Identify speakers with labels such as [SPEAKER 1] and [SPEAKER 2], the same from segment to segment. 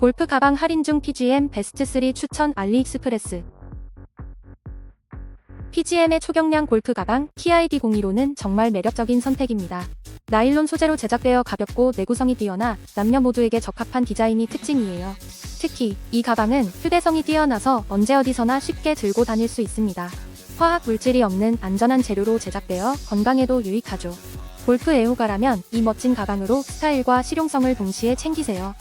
[SPEAKER 1] 골프 가방 할인 중 PGM 베스트 3 추천 알리익스프레스 PGM의 초경량 골프 가방 TID01호는 정말 매력적인 선택입니다. 나일론 소재로 제작되어 가볍고 내구성이 뛰어나 남녀 모두에게 적합한 디자인이 특징이에요. 특히 이 가방은 휴대성이 뛰어나서 언제 어디서나 쉽게 들고 다닐 수 있습니다. 화학 물질이 없는 안전한 재료로 제작되어 건강에도 유익하죠. 골프 애호가라면 이 멋진 가방으로 스타일과 실용성을 동시에 챙기세요.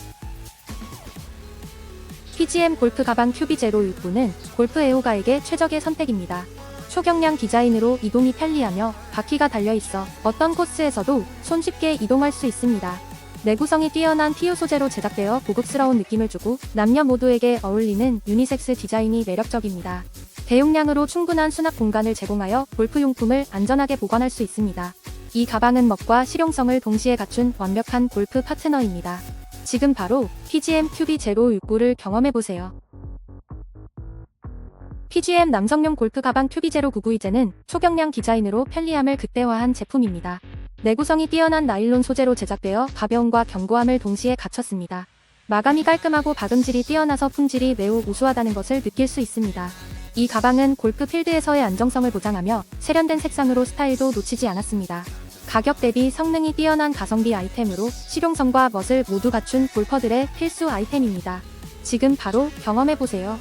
[SPEAKER 1] PGM 골프 가방 큐비 제로 6부는 골프 애호가에게 최적의 선택입니다. 초경량 디자인으로 이동이 편리하며 바퀴가 달려있어 어떤 코스에서도 손쉽게 이동할 수 있습니다. 내구성이 뛰어난 PU 소재로 제작되어 고급스러운 느낌을 주고 남녀 모두에게 어울리는 유니섹스 디자인이 매력적입니다. 대용량으로 충분한 수납 공간을 제공하여 골프용품을 안전하게 보관할 수 있습니다. 이 가방은 멋과 실용성을 동시에 갖춘 완벽한 골프 파트너입니다. 지금 바로 PGM 큐비 제로 6구를 경험해보세요. PGM 남성용 골프 가방 큐비 제로 99 이제는 초경량 디자인으로 편리함을 극대화한 제품입니다. 내구성이 뛰어난 나일론 소재로 제작되어 가벼움과 견고함을 동시에 갖췄습니다. 마감이 깔끔하고 박음질이 뛰어나서 품질이 매우 우수하다는 것을 느낄 수 있습니다. 이 가방은 골프 필드에서의 안정성을 보장하며 세련된 색상으로 스타일도 놓치지 않았습니다. 가격 대비 성능이 뛰어난 가성비 아이템으로 실용성과 멋을 모두 갖춘 골퍼들의 필수 아이템입니다. 지금 바로 경험해보세요.